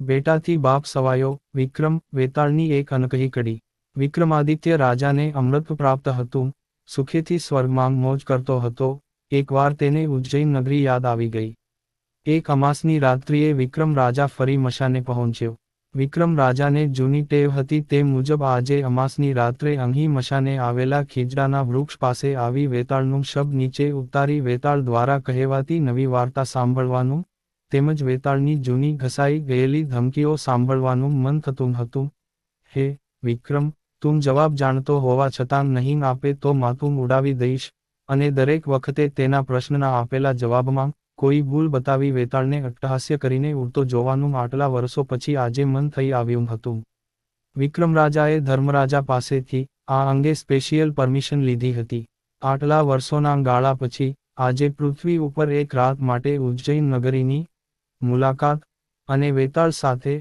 બેટાથી બાપ સવાયો, વિક્રમ, વેતાળની એક અનકહી કડી. વિક્રમાદિત્ય રાજાને અમૃત પ્રાપ્ત હતું, સુખેથી સ્વર્ગમાં મોજ કરતો હતો, એકવાર તેને ઉજ્જૈન નગરી યાદ આવી ગઈ. એક અમાસની રાત્રિએ વિક્રમ રાજા ફરી મશાને પહોંચ્યો. વિક્રમ રાજાને જૂની ટેવ હતી તે મુજબ આજે અમાસની રાત્રે અહીં મશાને આવેલા ખીજડાના વૃક્ષ પાસે આવી વેતાળનું શબ્દ નીચે ઉતારી વેતાળ દ્વારા કહેવાતી નવી વાર્તા સાંભળવાનું તેમજ વેતાળની જૂની ઘસાઈ ગયેલી ધમકીઓ સાંભળવાનું મન થતું હતું. હે, વિક્રમ, તું જવાબ જાણતો હોવા છતાં નહીં આપે તો માથું ઉડાવી દઈશ અને દરેક વખતે તેના પ્રશ્નના આપેલા જવાબમાં કોઈ ભૂલ બતાવી વેતાળને અટ્ટહાસ્ય કરીને ઉડતો જોવાનું આટલા વર્ષો પછી આજે મન થઈ આવ્યું હતું. વિક્રમ રાજાએ ધર્મરાજા પાસેથી આ અંગે સ્પેશિયલ પરમિશન લીધી હતી. આટલા વર્ષોના ગાળા પછી આજે પૃથ્વી ઉપર એક રાત માટે ઉજ્જૈન નગરીની મુલાકાત અને વેતાળ સાથે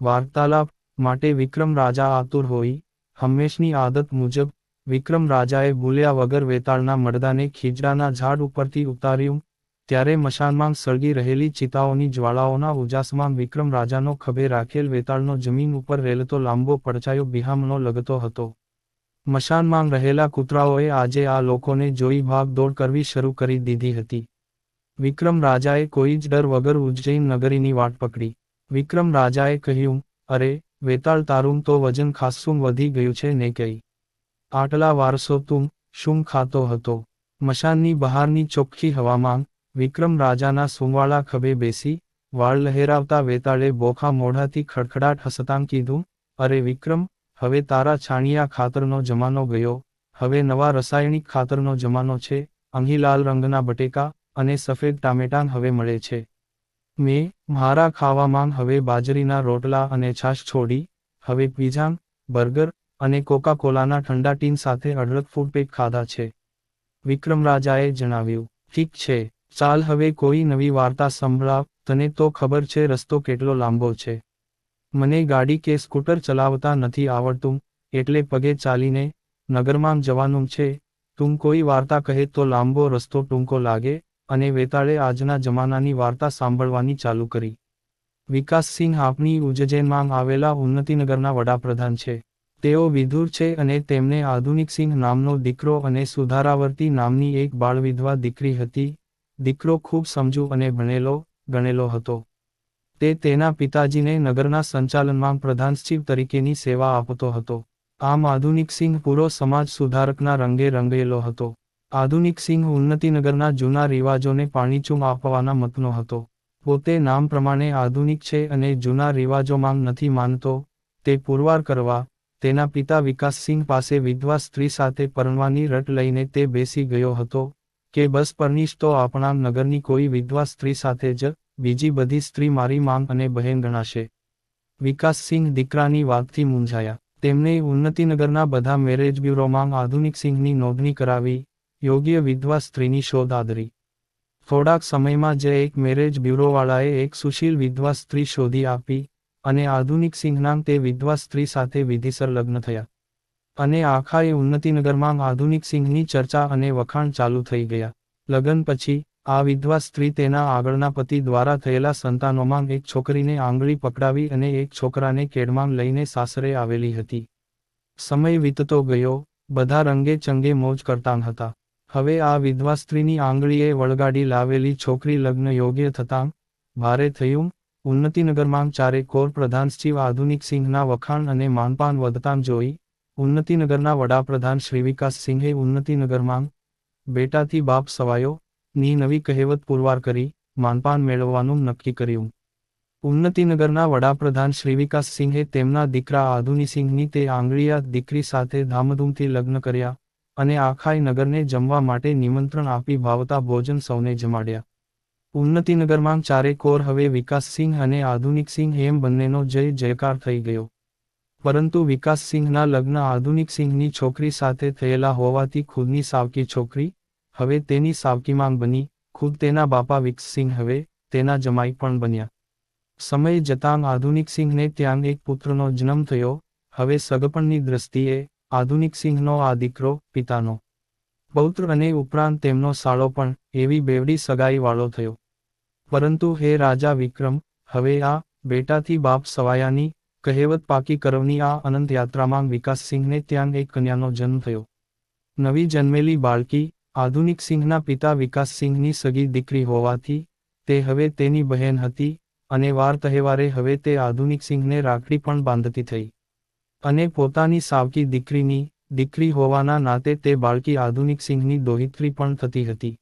વાર્તાલાપ માટે વિક્રમ રાજા આતુર હોઈ, હંમેશની આદત મુજબ વિક્રમ રાજાએ ભૂલ્યા વગર વેતાળના મડદાને ખીજડાના ઝાડ ઉપરથી ઉતાર્યું, ત્યારે મશાનમાં સળગી રહેલી ચિતાઓની જ્વાળાઓના ઉજાસમાં વિક્રમ રાજાનો ખભે રાખેલ વેતાળનો જમીન ઉપર રેલતો લાંબો પડછાયો બિહામણો લગતો હતો. મશાનમાં રહેલા કૂતરાઓએ આજે આ લોકોને જોઈ ભાગ દોડ કરવી શરૂ કરી દીધી હતી. વિક્રમ રાજાએ કોઈ જ ડર વગર ઉજ્જૈન નગરીની વાટ પકડી. વિક્રમ રાજાએ કહ્યું, અરે, વેતાળ તારું તો વજન ખાસ્સું વધી ગયું છે ને કઈ. આટલા વારસો તું શું ખાતો હતો? મશાનની બહારની ચોખ્ખી હવામાં વિક્રમ રાજાના સુંવાળા ખભે બેસી, વાળ લહેરાવતા વેતાળે બોખા મોઢાથી ખડખડાટ હસતાં કીધું, અરે વિક્રમ, હવે તારા છાણિયા ખાતરનો જમાનો ગયો. હવે નવા રસાયણિક ખાતરનો જમાનો છે. અહીં લાલ રંગના બટેકા અને સફેદ ટામેટાં હવે મળે છે. મેં મારા ખાવામાં હવે બાજરીના રોટલા અને છાશ છોડી, હવે પીઝા બર્ગર અને કોકા કોલાના ઠંડા ટીન સાથે અઢળક ફૂડ પેક ખાધા છે. વિક્રમરાજાએ જણાવ્યું, ઠીક છે, ચાલ હવે કોઈ નવી વાર્તા સંભળાવ, તને તો ખબર છે રસ્તો કેટલો લાંબો છે. મને ગાડી કે સ્કૂટર ચલાવતા નથી આવડતું, એટલે પગે ચાલીને નગરમાં જવાનું છે. તું કોઈ વાર્તા કહે તો લાંબો રસ્તો ટૂંકો લાગે અને વેતાળે આજના જમાનાની વાર્તા સાંભળવાની ચાલુ કરી. વિકાસસિંહ આપની ઉજ્જૈનમાં આવેલા ઉન્નતિનગરના વડાપ્રધાન છે. તેઓ વિધુર છે અને તેમને આધુનિક સિંહ નામનો દીકરો અને સુધારાવર્તી નામની એક બાળવિધવા દીકરી હતી. દીકરો ખૂબ સમજુ અને ભણેલો, ગણેલો હતો. તે તેના પિતાજીને નગરના સંચાલનમાં પ્રધાન સચિવ તરીકેની સેવા આપતો હતો. આમ આધુનિક સિંહ પૂરો સમાજ સુધારકના રંગે રંગેલો હતો. આધુનિક સિંહ ઉન્નતિનગરના જૂના રિવાજોને પાણીચૂમ આપવાના મતનો હતો. પોતે નામ પ્રમાણે આધુનિક છે અને જૂના રિવાજોમાં નથી માનતો. તે પુરવાર કરવા, તેના પિતા વિકાસસિંહ પાસે વિધવા સ્ત્રી સાથે પરણવાની રટ લઈને તે બેસી ગયો હતો. કે બસ પરનીશ તો આપણા નગરની કોઈ વિધવા સ્ત્રી સાથે જ, બીજી બધી સ્ત્રી મારી માંગ અને બહેન ગણાશે. વિકાસસિંહ દીકરાની વાતથી મૂંઝાયા. તેમણે ઉન્નતિનગરના બધા મેરેજ બ્યુરોમાં આધુનિક સિંહની નોંધણી કરાવી યોગ્ય વિધવા સ્ત્રીની શોધ આદરી થોડાક સમયમાં જ એક મેરેજ બ્યુરોવાળાએ એક સુશીલ વિધવા સ્ત્રી શોધી આપી અને આધુનિક સિંહનામ તે વિધવા સ્ત્રી સાથે વિધિસર લગ્ન થયા. અને આખાએ ઉન્નતિનગરમાં આધુનિક સિંહની ચર્ચા અને વખાણ ચાલુ થઈ ગયા. લગ્ન પછી, આ વિધવા સ્ત્રી તેના આગળના પતિ દ્વારા થયેલા સંતાનોમાં એક છોકરીને આંગળી પકડાવી અને એક છોકરાને કેડમાં લઈને સાસરે આવેલી હતી. સમય વીતતો ગયો, બધા રંગે ચંગે મોજ કરતાં હતા. હવે આ વિધવા સ્ત્રીની આંગળીએ વળગાડી લાવેલી છોકરી લગ્ન યોગ્ય થતાં, ભારે થયું. ઉન્નતિનગરમાં ચારે કોર પ્રધાન સચિવ આધુનિક સિંહના વખાણ અને માનપાન વધતાં જોઈ. ઉન્નતિનગરના વડાપ્રધાન શ્રી વિકાસ સિંહે ઉન્નતિનગરમાં બેટાથી બાપ સવાયો, ની નવી કહેવત પુરવાર કરી, માનપાન મેળવવાનું નક્કી કર્યું. ઉન્નતિનગરના વડાપ્રધાન શ્રી વિકાસ સિંહે તેમના દીકરા આધુનિસિંહની તે આંગળીયા દીકરી સાથે ધામધૂમથી લગ્ન કર્યા. અને આખાય નગરને જમવા માટે નિમંત્રણ આપી ભાવતા ભોજન સૌને જમાડ્યા. ઉન્નતિનગરમાં ચારે કોર હવે વિકાસસિંહ અને આધુનિક સિંહ એમ બંનેનો જય જયકાર થઈ ગયો. પરંતુ વિકાસસિંહના લગ્ન આધુનિક સિંહની છોકરી સાથે થયેલા હોવાથી ખુદની સાવકી છોકરી, હવે તેની સાવકીમાં બની, ખુદ તેના બાપા વિકસસિંહ હવે તેના જમાઈ પણ બન્યા. સમય જતાં આધુનિક સિંહને ત્યાં એક પુત્રનો જન્મ થયો, હવે સગપણની દ્રષ્ટિએ આધુનિક સિંહનો આ દીકરો, પિતાનો. પૌત્ર અને ઉપરાંત તેમનો સાળો પણ, એવી બેવડી સગાઈ વાળો થયો. પરંતુ હે રાજા વિક્રમ, હવે આ, બેટાથી બાપ સવાયાની, કહેવત પાકી કરવની આ અનંત યાત્રામાં વિકાસસિંહને ત્યાં એક કન્યાનો જન્મ થયો. નવી જન્મેલી બાળકી, આધુનિક સિંહના પિતા વિકાસસિંહની સગી દીકરી હોવાથી, તે હવે તેની બહેન હતી, અને વાર તહેવારે હવે તે આધુનિક સિંહને રાખડી પણ બાંધતી થઈ. અને પોતાની સાવકી દીકરીની, દીકરી હોવાના નાતે તે બાળકી આધુનિક સિંહની દોહિત્રી પણ થતી હતી.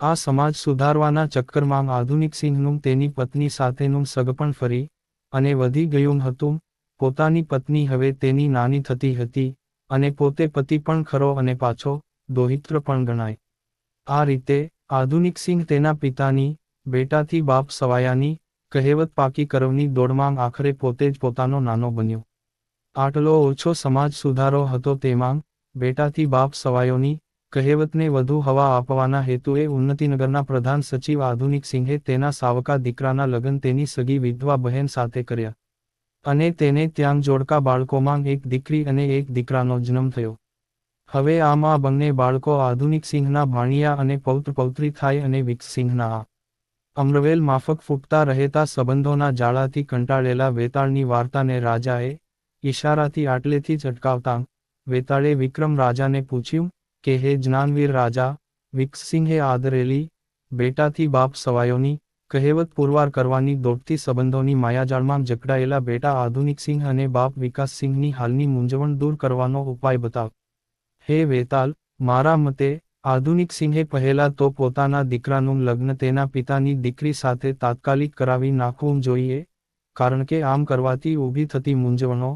આ સમાજ સુધારવાના ચક્કરમાં આધુનિક સિંહનું તેની પત્ની સાથેનું સગપણ ફરી, અને વધી ગયું હતું. પોતાની પત્ની હવે તેની નાની થતી હતી, અને પોતે પતિ પણ ખરો અને પાછો, દોહિત્ર પણ ગણાય. આ રીતે, આધુનિક સિંહ તેના પિતાની, બેટાથી બાપ સવાયાની, કહેવત પાકી કરવની દોડમાં આખરે પોતે જ પોતાનો નાનો બન્યો. આટલો ઓછો સમાજ સુધારો હતો તેમાં બેટાથી બાપ સવાયોની કહેવતને વધુ હવા આપવાના હેતુએ ઉન્નતિનગરના પ્રધાન સચિવ આધુનિક સિંહે તેના સાવકા દીકરાના લગ્ન તેની સગી વિધવા બહેન સાથે કર્યા. અને તેને ત્યાં જોડકા બાળકોમાં એક દીકરી અને એક દીકરાનો જન્મ થયો. હવે આમાં બંને બાળકો આધુનિક સિંહના ભાણિયા અને પૌત્ર પૌત્રી થાય અને વિકસિંહના આ અમ્રવેલ માફક ફૂટતા રહેતા સંબંધોના જાળાથી કંટાળેલા વેતાળની વાર્તાને રાજાએ ઈશારાથી આટલેથી જ અટકાવતા વેતાળે વિક્રમ રાજાને પૂછ્યું કે, હે જ્ઞાનવીર રાજા, વિકસિંહે આદરેલી બેટાથી બાપ સવાયોની કહેવત પુરવાર કરવાની દોડતી સંબંધોની માયાજાળમાં જકડાયેલા બેટા આધુનિક સિંહ અને બાપ વિકાસસિંહની હાલની મૂંઝવણ દૂર કરવાનો ઉપાય બતાવ. હે વેતાલ, મારા મતે આધુનિક સિંહે પહેલા તો પોતાના દીકરાનું લગ્ન તેના પિતાની દીકરી સાથે તાત્કાલિક કરાવી નાખવું જોઈએ, કારણ કે આમ કરવાથી ઊભી થતી મૂંઝવણો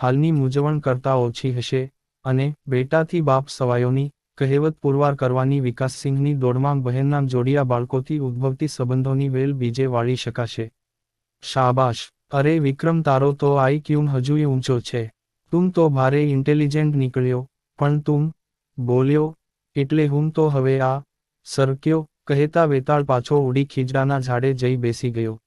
હાલની મૂંઝવણ કરતાં ઓછી હશે અને બેટાથી બાપ સવાયોની કહેવત પુરવાર કરવાની વિકાસસિંહની દોડમાં બહેનના જોડિયા બાળકોથી ઉદ્ભવતી સંબંધોની વેલ બીજે વાળી શકાશે. શાબાશ! અરે વિક્રમ, તારો તો આઈ ક્યુમ હજુય ઊંચો છે. તું તો ભારે ઇન્ટેલિજન્ટ નીકળ્યો, પણ તું બોલ્યો, એટલે હું તો હવે આ સરક્યો કહેતા વેતાળ પાછો ઉડી ખીજડાના ઝાડે જઈ બેસી ગયો.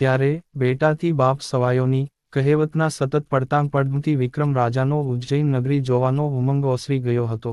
ત્યારે બેટાથી બાપ સવાયોની કહેવતના સતત પડતાં પડમથી વિક્રમ રાજાનો ઉજ્જૈન નગરી જોવાનો ઉમંગ ઓસરી ગયો હતો.